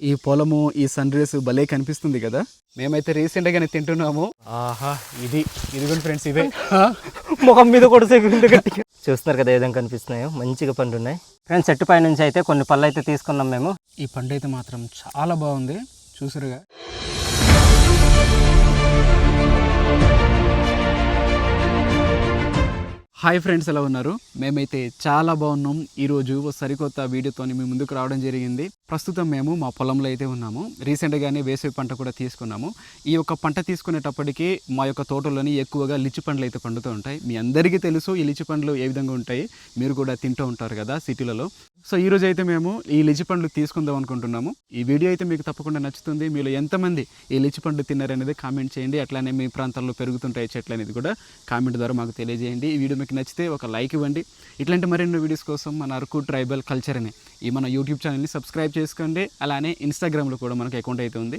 ఈ పొలము ఈ సన్ రైస్ భలే కనిపిస్తుంది కదా. మేమైతే రీసెంట్ గానే తింటున్నాము. ఆహా ఇది ఇదిగోండి ఫ్రెండ్స్ ఇదే ముఖం మీద కూడా చూస్తున్నారు కదా ఏ విధంగా కనిపిస్తున్నాయో. మంచిగా పండు ఉన్నాయి ఫ్రెండ్స్ చెట్టు పై నుంచి అయితే కొన్ని పళ్ళు అయితే తీసుకున్నాం మేము. ఈ పండు అయితే మాత్రం చాలా బాగుంది. చూసారుగా. హాయ్ ఫ్రెండ్స్ ఎలా ఉన్నారు? మేమైతే చాలా బాగున్నాం. ఈరోజు సరికొత్త వీడియోతో మీ ముందుకు రావడం జరిగింది. ప్రస్తుతం మేము మా పొలంలో అయితే ఉన్నాము. రీసెంట్గానే వేసవి పంట కూడా తీసుకున్నాము. ఈ యొక్క పంట తీసుకునేటప్పటికి మా యొక్క తోటలోని ఎక్కువగా లిచ్చి పండ్లు అయితే పండుతూ ఉంటాయి. మీ అందరికీ తెలుసు ఈ లిచ్చి పండ్లు ఏ విధంగా ఉంటాయి. మీరు కూడా తింటూ ఉంటారు కదా సిటీలలో. సో ఈ రోజు అయితే మేము ఈ లిచ్చి పండ్లు తీసుకుందాం అనుకుంటున్నాము. ఈ వీడియో అయితే మీకు తప్పకుండా నచ్చుతుంది. మీలో ఎంతమంది ఈ లిచ్చి పండ్లు తిన్నారనేది కామెంట్ చేయండి. అట్లానే మీ ప్రాంతాల్లో పెరుగుతుంటాయి చెట్లు అనేది కూడా కామెంట్ ద్వారా మాకు తెలియజేయండి. ఈ వీడియో మీకు నచ్చితే ఒక లైక్ ఇవ్వండి. ఇట్లాంటి మరెన్నో వీడియోస్ కోసం మన అరకు ట్రైబల్ కల్చర్ అని ఈ మన యూట్యూబ్ ఛానల్ని సబ్స్క్రైబ్ చేసుకోండి. అలానే ఇన్స్టాగ్రామ్లో కూడా మనకు అకౌంట్ అయితే ఉంది.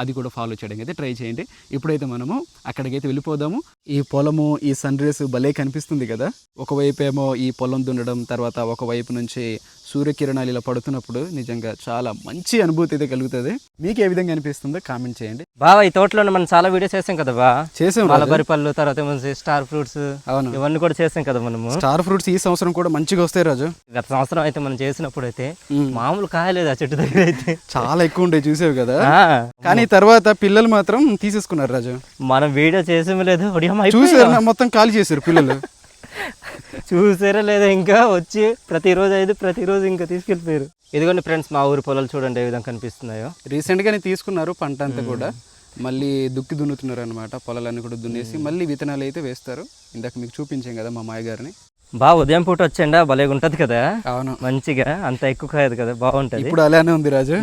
అది కూడా ఫాలో చేయడానికి అయితే ట్రై చేయండి. ఇప్పుడైతే మనము అక్కడికైతే వెళ్ళిపోదాము. ఈ పొలము ఈ సన్ రైస్ భలే కనిపిస్తుంది కదా. ఒకవైపు ఏమో ఈ పొలం దున్నడం తర్వాత ఒకవైపు నుంచి సూర్యకిరణాలు ఇలా పడుతున్నప్పుడు నిజంగా చాలా మంచి అనుభూతి అయితే కలుగుతుంది. మీకు ఏ విధంగా అనిపిస్తుందో కామెంట్ చేయండి. బావా ఈ తోటలో మనం చాలా వీడియోస్ చేసాం కదా బా చేసాం. మలబరి పళ్ళు తర్వాత స్టార్ ఫ్రూట్స్ అవును. ఇవన్నీ కూడా చేసాం కదా మనము. స్టార్ ఫ్రూట్స్ ఈ సంవత్సరం కూడా మంచిగా వస్తాయి రాజు. గత సంవత్సరం అయితే మనం చేసినప్పుడు అయితే మ్మ్. మామూలు కాయలేదు ఆ చెట్టు దగ్గర అయితే. చాలా ఎక్కువ ఉండే చూసావు కదా? కానీ తర్వాత పిల్లలు మాత్రం తీసేసుకున్నారు రాజు. మనం వీడియో చేసేమి లేదు చూసారు నా మొత్తం ఖాళీ చేశారు పిల్లలు. చూసారా లేదా? ఇంకా వచ్చి ప్రతిరోజు అయితే ప్రతిరోజు ఇంకా తీసుకెళ్ళిపోయారు. ఇదిగోండి ఫ్రెండ్స్ మా ఊరి పొలాలు చూడండి ఏ విధంగా కనిపిస్తున్నాయో. రీసెంట్ గానే తీసుకున్నారు పంట అంతా కూడా. మళ్ళీ దుక్కి దున్నుతున్నారు అనమాట పొలాలన్నీ కూడా దున్నేసి మళ్ళీ విత్తనాలు అయితే వేస్తారు. ఇందాక మీకు చూపించాం కదా మా మాయ గారిని. బాగా ఉదయం పూట వచ్చండా భలేగా ఉంటది కదా? అవును. మంచిగా అంత ఎక్కువ కాయదు కదా బాగుంటది. ఇప్పుడు అలానే ఉంది Raju.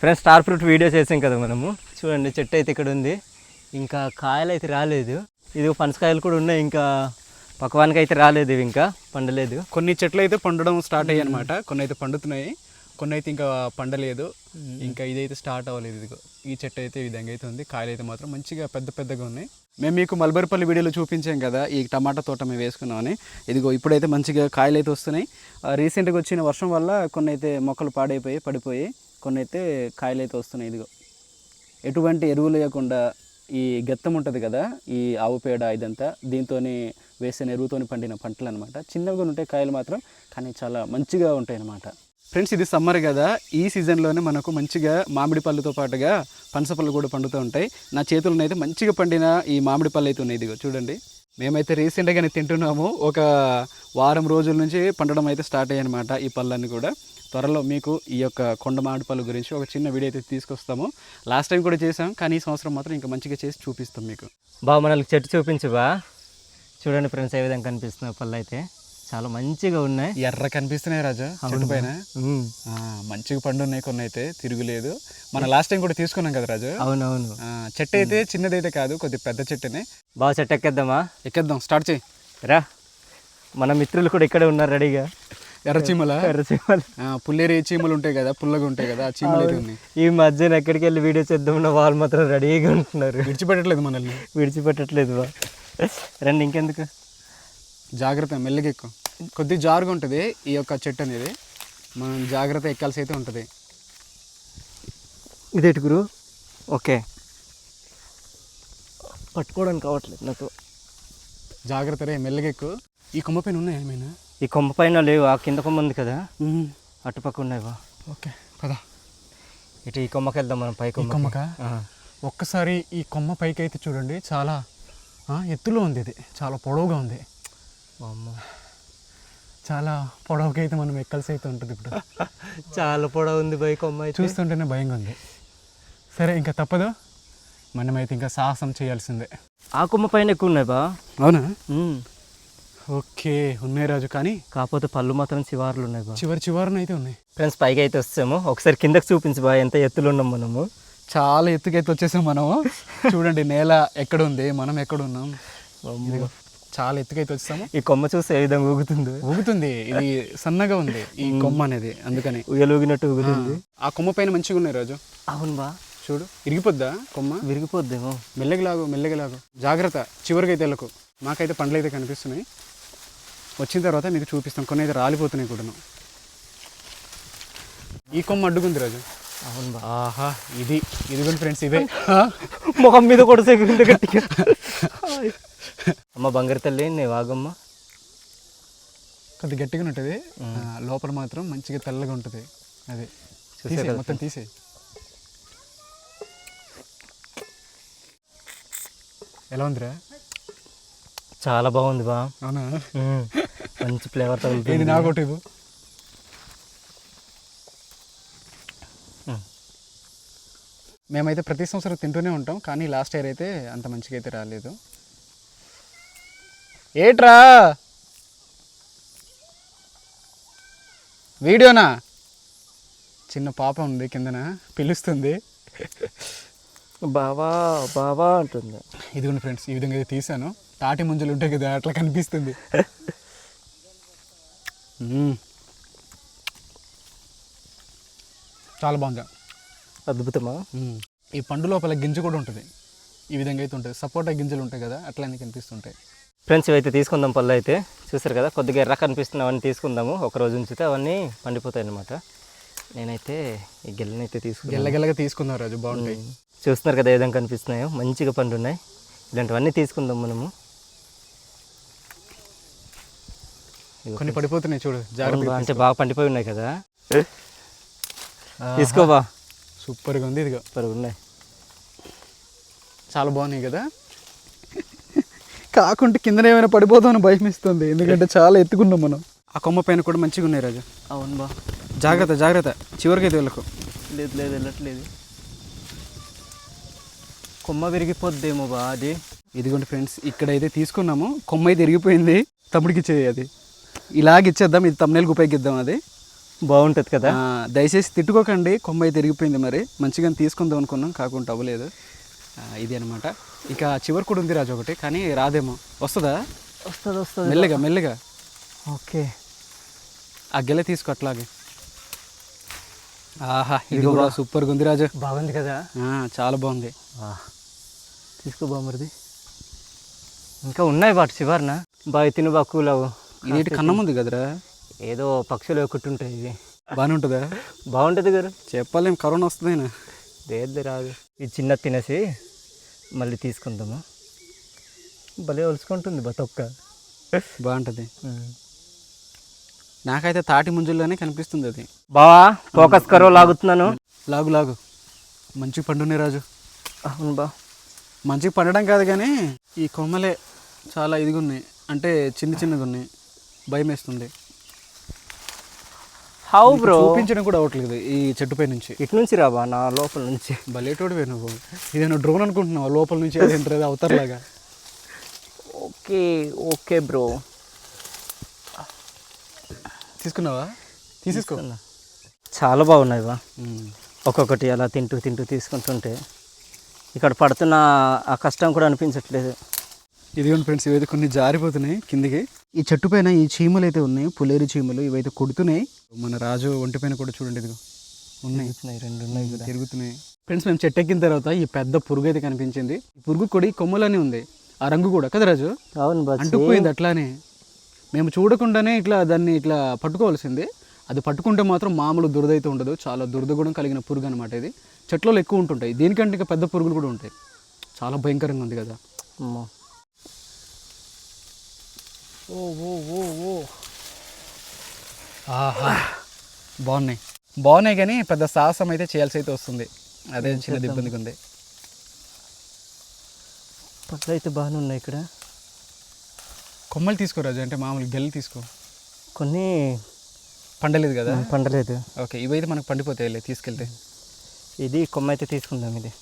Friends star fruit video చేసాం కదా మనము. చూడండి చెట్టు అయితే ఇక్కడ ఉంది. ఇంకా కాయలు అయితే రాలేదు. ఇది పనసకాయలు కూడా ఉన్నాయి ఇంకా పక్వానికి అయితే రాలేదు ఇవి ఇంకా పండలేదు. కొన్ని చెట్లు అయితే పండడం స్టార్ట్ అయ్యాయి అనమాట కొన్ని అయితే పండుతున్నాయి. కొన్ని అయితే ఇంకా పండలేదు. ఇంకా ఇదైతే స్టార్ట్ అవ్వలేదు ఇదిగో. ఈ చెట్టు అయితే ఈ విధంగా అయితే ఉంది. కాయలు అయితే మాత్రం మంచిగా పెద్ద పెద్దగా ఉన్నాయి. మేము మీకు మల్బరిపల్లి వీడియోలో చూపించాం కదా ఈ టమాటా తోట మేము వేసుకున్నామని. ఇదిగో ఇప్పుడైతే మంచిగా కాయలు అయితే వస్తున్నాయి రీసెంట్గా వచ్చిన వర్షం వల్ల కొన్ని అయితే మొక్కలు పాడైపోయి పడిపోయి కొన్ని అయితే కాయలు అయితే వస్తున్నాయి ఇదిగో. ఎటువంటి ఎరువులు లేకుండా ఈ గెత్తం ఉంటుంది కదా ఈ ఆవు పేడ ఇదంతా దీంతో వేసిన ఎరువుతోని పండిన పంటలు అనమాట చిన్నగా ఉంటాయి కాయలు మాత్రం కానీ చాలా మంచిగా ఉంటాయి అనమాట ఫ్రెండ్స్ ఇది సమ్మర్ కదా ఈ సీజన్లోనే మనకు మంచిగా మామిడి పళ్ళుతో పాటుగా పనస పళ్ళు కూడా పండుతూ ఉంటాయి. నా చేతులను మంచిగా పండిన ఈ మామిడి పళ్ళు అయితే ఉన్నాయి ఇదిగో చూడండి. మేమైతే రీసెంట్గానే తింటున్నాము ఒక వారం రోజుల నుంచి పండడం అయితే స్టార్ట్ అయ్యాయి అనమాట ఈ పళ్ళన్నీ కూడా. త్వరలో మీకు ఈ యొక్క కొండ మామిడి పళ్ళు గురించి ఒక చిన్న వీడియో అయితే తీసుకొస్తాము. లాస్ట్ టైం కూడా చేసాం కానీ ఈ సంవత్సరం మాత్రం ఇంకా మంచిగా చేసి చూపిస్తాం మీకు. బాగా మనకి చెట్టు చూపించు బా. చూడండి ఫ్రెండ్స్ ఏ విధంగా కనిపిస్తున్నాయి పళ్ళు అయితే. చాలా మంచిగా ఉన్నాయి. ఎర్ర కనిపిస్తున్నాయి రాజా చెట్టు పైన. మంచిగా పండు ఉన్నాయి కొన్ని అయితే తిరుగులేదు. మన లాస్ట్ టైం కూడా తీసుకున్నాం కదా రాజు? అవునవును. చెట్టు అయితే చిన్నదైతే కాదు కొద్ది పెద్ద చెట్టునే. బాగా చెట్టు ఎక్కేద్దామా? ఎక్కేద్దాం స్టార్ట్ చేయి. రా. మన మిత్రులు కూడా ఇక్కడే ఉన్నారు రెడీగా ఎర్ర చీమల ఎర్రచీమలు. ఆ, పుల్లేరి చీమలు ఉంటాయి కదా పుల్లగా ఉంటాయి కదా ఆ చీమలు అయితే ఉన్నాయి? ఈ మధ్యన ఎక్కడికి వెళ్ళి వీడియో చేద్దామన్న వాళ్ళు మాత్రం రెడీగా ఉంటున్నారు. విడిచిపెట్టట్లేదు మనల్ని. విడిచిపెట్టట్లేదు బా రండి ఇంకెందుకు? జాగ్రత్త మెల్లగా ఎక్కువ. కొద్ది జారుగా ఉంటుంది ఈ యొక్క చెట్టు అనేది. మనం జాగ్రత్త ఎక్కాల్సి అయితే ఉంటుంది. ఇదేటి గురు? ఓకే. పట్టుకోవడానికి కావట్లేదు నాకు. జాగ్రత్త రే మెల్లగా ఎక్కువ. ఈ కొమ్మ పైన ఉన్నాయి ఏమైనా? ఈ కొమ్మ పైన లేవు ఆ కింద కొమ్మ ఉంది కదా? అటుపక్క ఉన్నాయి బా ఓకే పదా. ఇటు ఈ కొమ్మకి వెళ్దాం మనం పై కొమ్మకా ఒక్కసారి ఈ కొమ్మ పైకి అయితే చూడండి చాలా ఎత్తులో ఉంది ఇది. చాలా పొడవుగా ఉంది. చాలా పొడవుగా అయితే మనం ఎక్కాల్సి అయితే ఉంటుంది ఇప్పుడు. చాలా పొడవు ఉంది బై కొమ్మ చూస్తుంటేనే భయంగా ఉంది. సరే ఇంకా తప్పదు. మనమైతే ఇంకా సాహసం చేయాల్సిందే. ఆ కొమ్మ పైన ఎక్కువ ఉన్నాయి బా. అవునా. ఓకే ఉన్నాయి రాజు కానీ కాకపోతే పళ్ళు మాత్రం చివార్లు ఉన్నాయి బా చివరి చివరన అయితే ఉన్నాయి. ఫ్రెండ్స్ పైకి అయితే వస్తాము ఒకసారి కిందకి చూపించు బా ఎంత ఎత్తులు ఉన్నాం మనము. చాలా ఎత్తుకైతే వచ్చేసాం మనము. చూడండి నేల ఎక్కడ ఉంది మనం ఎక్కడ ఉన్నాం. ఇదిగో చాలా ఎత్తుకైతే వచ్చేసాము. ఈ కొమ్మ చూస్తే ఏ విధంగా ఊగుతుందో? ఊగుతుంది ఇది సన్నగా ఉంది ఈ కొమ్మ అనేది అందుకని. ఉయ్యలు ఊగినట్టు ఊగుతుంది. ఆ కొమ్మ పైన మంచిగా ఉన్నాయి రాజు. అవును బా. చూడు ఇరిగిపోద్దా కొమ్మ? విరిగిపోద్దేమో. మెల్లగా లాగు మెల్లగా లాగు. జాగ్రత్త చివరికి అయితే వెళ్ళకు. మాకైతే పండ్లు అయితే కనిపిస్తున్నాయి. వచ్చిన తర్వాత మీకు చూపిస్తాం. కొన్ని అయితే రాలిపోతున్నాయి కూడాను. ఈ కొమ్మ అడ్డుకుంది రాజు. అవును ఆహా ఇది. ఇదిగోండి ఫ్రెండ్స్ ఇవే. ముఖం మీద కూడా గట్టిగా. అమ్మ బంగారు తల్లి నీ వాగమ్మ. కొద్ది గట్టిగా ఉంటుంది. లోపల మాత్రం మంచిగా తెల్లగా ఉంటుంది. అది. కదా మొత్తం తీసే ఎలా ఉందిరా? చాలా బాగుంది బా. అవునా. మంచి ఫ్లేవర్ తగులుతుంది మ్మ్. మేమైతే ప్రతి సంవత్సరం తింటూనే ఉంటాం కానీ లాస్ట్ ఇయర్ అయితే అంత మంచిగా అయితే రాలేదు. ఏట్రా? వీడియోనా? చిన్న పాప ఉంది కిందన పిలుస్తుంది. బావా బావా అంటుంది. ఇదిగోండి ఫ్రెండ్స్ ఈ విధంగా అయితే తీసాను తాటి ముంజలు ఉంటాయి కదా అట్లా కనిపిస్తుంది. చాలా బాగుంది. అద్భుతమా. ఈ పండు లోపల గింజ కూడా ఉంటుంది. ఈ విధంగా అయితే ఉంటుంది. సపోటా గింజలు ఉంటాయి కదా అట్లానే కనిపిస్తుంటాయి. ఫ్రెండ్స్ ఇవైతే తీసుకుందాం పళ్ళు అయితే. చూసారు కదా కొద్దిగా ఎర్ర కనిపిస్తున్న అవన్నీ తీసుకుందాము. ఒక రోజు ఉంచితే అవన్నీ పండిపోతాయి అన్నమాట. నేనైతే ఈ గిల్లెని అయితే తీసుకున్నాను. గెల్లగెల్లగా తీసుకుందాం రాజు బాగుంటాయి. చూస్తున్నారు కదా ఏ విధంగా కనిపిస్తున్నాయో. మంచిగా పండు ఉన్నాయి ఇలాంటివన్నీ తీసుకుందాం మనము ఇదిగో కొన్ని పడిపోతున్నాయి చూడు జాగ్రత్త అంటే బాగా పండిపోయి ఉన్నాయి కదా? తీసుకోబా సూపర్గా ఉంది ఇదిగో. సూపర్ ఉన్నాయి. చాలా బాగున్నాయి కదా? కాకుంటే కిందన ఏమైనా పడిపోతామని భయం ఇస్తుంది ఎందుకంటే చాలా ఎత్తుకున్నాం మనం. ఆ కొమ్మ పైన కూడా మంచిగా ఉన్నాయి రాజు. అవును బా. జాగ్రత్త జాగ్రత్త. చివరికి అయితే వెళ్ళకు. లేదు లేదు వెళ్ళట్లేదు. కొమ్మ విరిగిపోద్దేమో బా అది. ఇదిగోండి ఫ్రెండ్స్ ఇక్కడైతే తీసుకున్నాము. కొమ్మ అయితే ఇరిగిపోయింది తమ్ముడికి ఇచ్చేది అది. ఇలాగ ఇచ్చేద్దాం. ఇది తమ్నేలకు ఉపయోగిద్దాం అది. బాగుంటుంది కదా. ఆ, దయచేసి తిట్టుకోకండి. కొమ్మ అయితే ఇరిగిపోయింది మరి. మంచిగా తీసుకుందాం అనుకున్నాం. కాకుండా అవ్వలేదు. ఇది అనమాట ఇక చివరి కూడా ఉంది రాజు ఒకటి కానీ రాదేమో. వస్తుందా? వస్తుంది వస్తుంది. మెల్లగా మెల్లగా. ఓకే. ఆ గెల తీసుకో అట్లాగే. ఆహా ఇది కూడా సూపర్గా ఉంది రాజు. బాగుంది కదా. ఆ, చాలా బాగుంది. తీసుకో బామరిది ఇంకా ఉన్నాయి వాటి చివరన. బాగా తిను బా కూలవు ఇది కన్నం ఉంది కదరా? ఏదో పక్షులు ఒకటి ఉంటాయి ఇవి బాగానే ఉంటుందా? బాగుంటుంది గారు చెప్పలేం కరోనా వస్తుందేనా దేద్ది రాదు. ఇది చిన్న తినేసి మళ్ళీ తీసుకుందాము. భలే ఒలుచుకుంటుంది బా తొక్క. బాగుంటుంది. నాకైతే తాటి ముంజుల్లోనే కనిపిస్తుంది అది. బావా ఫోకస్ కరో లాగుతున్నాను. లాగు లాగు. మంచి పండునే రాజు. అవును బా. మంచిగా పండడం కాదు కానీ ఈ కొమ్మలే చాలా ఇదిగా ఉన్నాయి అంటే చిన్న చిన్నగా ఉన్నాయి భయం వేస్తుంది హౌ బ్రో చూపించడం కూడా అవట్లేదు ఈ చెట్టుపై నుంచి. ఇటు నుంచి రాబా నా లోపల నుంచి. బలేటోడివే నువ్వు ఇదేనా డ్రోన్ అనుకుంటున్నావు? లోపల నుంచి అదేంటది అవతరలాగా. ఓకే ఓకే బ్రో తీసుకున్నావా? తీసేసుకో. చాలా బాగున్నాయి బా. ఒక్కొక్కటి అలా తింటూ తింటూ తీసుకుంటుంటే. ఇక్కడ పడుతున్న ఆ కష్టం కూడా అనిపించట్లేదు. ఇదిగోండి ఫ్రెండ్స్ ఇవైతే కొన్ని జారిపోతున్నాయి కిందికి. ఈ చెట్టు పైన ఈ చీమలు అయితే ఉన్నాయి పులేరు చీమలు ఇవైతే కొడుతున్నాయి. మన రాజు ఒంటి పైన కూడా చూడండి ఇదిగో ఉన్నాయి. రెండు ఉన్నాయి కూడా తిరుగుతున్నాయి. ఫ్రెండ్స్ మేము చెట్టు ఎక్కిన తర్వాత ఈ పెద్ద పురుగు అయితే కనిపించింది. ఈ పురుగు కూడా ఈ కొమ్మలోనే ఉంది. ఆ రంగు కూడా కదా రాజు? అవును అంటుకుపోయింది అట్లానే. మేము చూడకుండానే ఇట్లా దాన్ని ఇట్లా పట్టుకోవాల్సింది. అది పట్టుకుంటే మాత్రం మామూలు దురద అయితే ఉండదు. చాలా దురద గుణం కలిగిన పురుగు అనమాట ఇది. చెట్లలో ఎక్కువ ఉంటుంటాయి. దీనికంటే ఇంకా పెద్ద పురుగులు కూడా ఉంటాయి. చాలా భయంకరంగా ఉంది కదా. అమ్మో. ఓ ఓ ఓ ఓ. ఆహా బాగున్నాయి. బాగున్నాయి కానీ పెద్ద సాహసం అయితే చేయాల్సి అయితే వస్తుంది. అదే చిన్నది ఇబ్బందిగా ఉంది పళ్ళు అయితే బాగానే ఉన్నాయి ఇక్కడ. కొమ్మలు తీసుకో రాజు అంటే మామూలు గెల్లు తీసుకో. కొన్ని పండలేదు కదా? పండలేదు. ఓకే ఇవైతే మనకు పండిపోతాయి తీసుకెళ్తే. ఇది కొమ్మ అయితే తీసుకుందాం ఇది.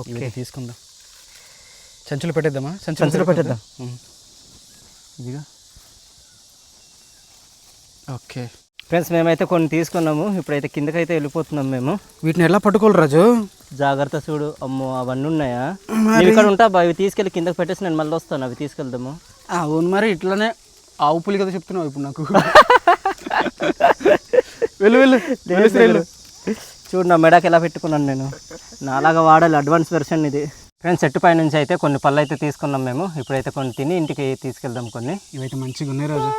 ఓకే. తీసుకుందాం. సంచులు పెట్టేద్దామా? సంచులో? పెట్టేద్దాం. ఇదిగా. ఓకే. ఫ్రెండ్స్ మేమైతే కొన్ని తీసుకున్నాము. ఇప్పుడైతే కిందకైతే వెళ్ళిపోతున్నాం మేము. వీటిని ఎలా పట్టుకోవాలి రాజు? జాగ్రత్త చూడు. అమ్మో అవన్నీ ఉన్నాయా? నేను ఇక్కడ ఉంటా ఇవి తీసుకెళ్ళి కిందకి పెట్టేసి నేను మళ్ళీ వస్తాను. అవి తీసుకెళ్దాము. అవును మరి ఇట్లానే ఆవు పులి కదా చెప్తున్నావు ఇప్పుడు నాకు. వెళ్ళు వెళ్ళు. వెళ్ళు చూడు నా మెడకి ఎలా పెట్టుకున్నాను నేను. నాలాగా వాడాలి అడ్వాన్స్ వెర్షన్ ఇది. ఫ్రెండ్స్ చెట్టు పై నుంచి అయితే కొన్ని పళ్ళు అయితే తీసుకున్నాం మేము. ఇప్పుడైతే కొన్ని తిని ఇంటికి తీసుకెళ్దాం కొన్ని. ఇవైతే మంచిగా ఉన్నాయి రాజు.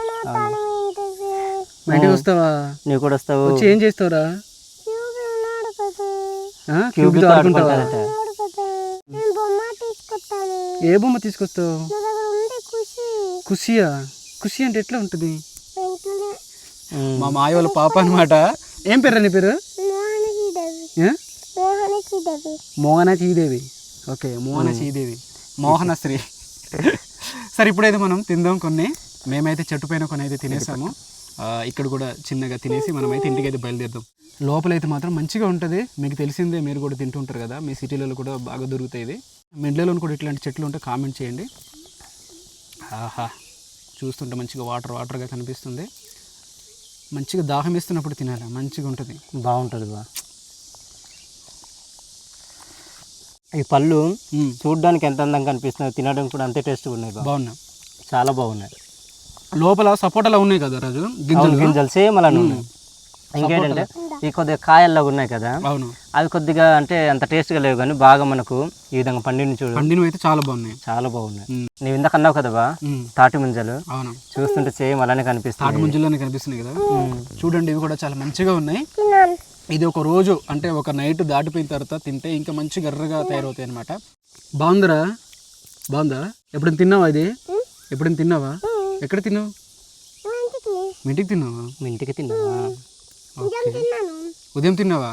ఇంటికి వస్తావా? నువ్వు కూడా వస్తావు. వచ్చి ఏం చేస్తావురా? క్యూబ్తో ఆడుకుంటావా ఏ బొమ్మ తీసుకొస్తావు? నా ఖుషియా ఖుషి అంటే ఎట్లా ఉంటుంది? నా. మా మాయ వాళ్ళ పాప అనమాట ఏం పేరు నీ పేరు? మోహన శ్రీదేవి ఏ? మోహన శ్రీదేవి. మోహన ఓకే శ్రీ. సరే ఇప్పుడైతే మనం తిందాం కొన్ని. మేమైతే చెట్టు పైన కొన్ని అయితే తినేసాము. ఇక్కడ కూడా చిన్నగా తినేసి మనమైతే ఇంటికి అయితే బయలుదేరుదాం. లోపలైతే మాత్రం మంచిగా ఉంటుంది. మీకు తెలిసిందే మీరు కూడా తింటుంటారు కదా. మీ సిటీలలో కూడా బాగా దొరుకుతాయి ఇది మీ ఇండ్లలో కూడా ఇట్లాంటి చెట్లు ఉంటే కామెంట్ చేయండి. ఆహా చూస్తుంటే మంచిగా వాటర్ వాటర్గా కనిపిస్తుంది. మంచిగా దాహం వేస్తున్నప్పుడు తినాలి? మంచిగా ఉంటుంది. బాగుంటుంది బా. ఈ పళ్ళు. చూడడానికి ఎంత అందంగా కనిపిస్తున్నాయి తినడం కూడా అంతే టేస్ట్గా ఉన్నాయి బా బాగున్నా చాలా బాగున్నాయి. లోపల సపోటాలా ఉన్నాయి కదా రాజు? గింజలు గింజలు సేమ్ అలా ఉన్నాయి. ఇంకేంటంటే ఈ కొద్దిగా కాయల్లాగా ఉన్నాయి కదా అవును. అవి కొద్దిగా అంటే అంత టేస్ట్గా లేవు కానీ బాగా మనకు ఈ విధంగా పండిని చూడు. పండినవి అయితే చాలా బాగున్నాయి. చాలా బాగున్నాయి. మ్మ్. నీవు ఇందాక అన్నావు కదా బా. తాటి ముంజలు. అవును. చూస్తుంటే సేమ్ అలానే తాటి కనిపిస్తుంది ముంజల్లోనే కనిపిస్తున్నాయి కదా? చూడండి ఇవి కూడా చాలా మంచిగా ఉన్నాయి. ఇది ఒక రోజు అంటే ఒక నైట్ దాటిపోయిన తర్వాత తింటే ఇంకా మంచి గర్రగా తయారవుతాయి అనమాట బాగుందిరా బాగుందా ఎప్పుడైనా తిన్నావా ఇది? ఎప్పుడైనా తిన్నావా? ఎక్కడ తిన్నావు? మా ఇంటికి తిన్నావా? మీ ఇంటికి తిన్నావా? ఉదయం తిన్నావా.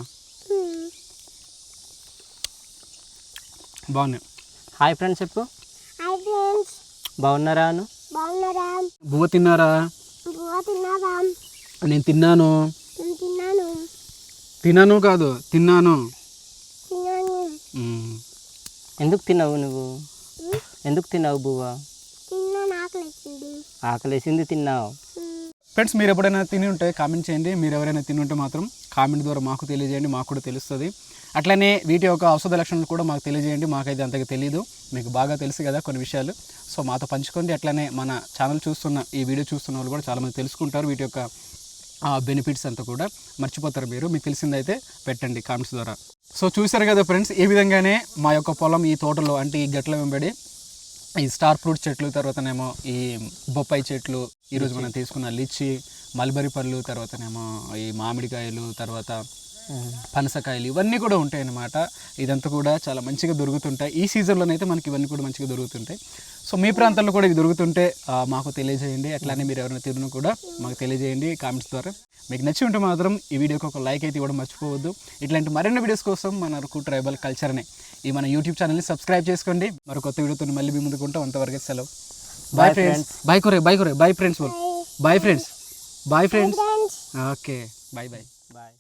బాగున్నాయి హాయ్ ఫ్రెండ్స్ చెప్పు. Hi friends. బాగున్నారా అను? బువ్వ తిన్నారా? నేను తిన్నాను. తిన్నాను కాదు తిన్నాను. ఎందుకు తిన్నావు నువ్వు? ఎందుకు తిన్నావు బువ్వ? ఆకలేసింది. తిన్నావు. ఫ్రెండ్స్ మీరు ఎప్పుడైనా తిని ఉంటే కామెంట్ చేయండి. మీరు ఎవరైనా తిని ఉంటే మాత్రం కామెంట్ ద్వారా మాకు తెలియజేయండి మాకు కూడా తెలుస్తుంది. అట్లనే వీటి యొక్క ఔషధ లక్షణాలు కూడా మాకు తెలియజేయండి. మాకైతే అంతగా తెలియదు మీకు బాగా తెలుసు కదా కొన్ని విషయాలు. సో మాతో పంచుకోండి. అట్లనే మన ఛానల్ చూస్తున్న ఈ వీడియో చూస్తున్న వాళ్ళు కూడా చాలామంది తెలుసుకుంటారు. వీటి యొక్క బెనిఫిట్స్ అంతా కూడా మర్చిపోతారు మీరు. మీకు తెలిసిందైతే పెట్టండి కామెంట్స్ ద్వారా. సో చూసారు కదా ఫ్రెండ్స్ ఈ విధంగానే మా యొక్క పొలం ఈ తోటలో అంటే ఈ గట్ల వెంబడి ఈ స్టార్ ఫ్రూట్ చెట్లు తర్వాతనేమో ఈ బొప్పాయి చెట్లు ఈరోజు మనం తీసుకున్న లిచ్చి మల్బరీ పళ్ళు తర్వాతనేమో ఈ మామిడికాయలు తర్వాత పనసకాయలు ఇవన్నీ కూడా ఉంటాయి అన్నమాట ఇదంతా కూడా చాలా మంచిగా దొరుకుతుంటాయి. ఈ సీజన్లోనైతే మనకి ఇవన్నీ కూడా మంచిగా దొరుకుతుంటాయి. సో మీ ప్రాంతాల్లో కూడా ఇవి దొరుకుతుంటే మాకు తెలియజేయండి. అట్లానే మీరు ఎవరైనా తిరును కూడా మాకు తెలియజేయండి కామెంట్స్ ద్వారా. మీకు నచ్చి ఉంటే మాత్రం ఈ వీడియోకి ఒక లైక్ అయితే ఇవ్వడం మర్చిపోవద్దు. ఇట్లాంటి మరిన్ని వీడియోస్ కోసం మన అరకు ట్రైబల్ కల్చర్ని ఈ మన యూట్యూబ్ ఛానల్ని సబ్స్క్రైబ్ చేసుకోండి. మరి కొత్త వీడియోతో మళ్ళీ మీ ముందుకు ఉంటాం. అంతవరకు సెలవు. బాయ్ ఫ్రెండ్స్ బాయ్ కొరే bye కొరే bye friends bye friends bye friends friends okay bye bye bye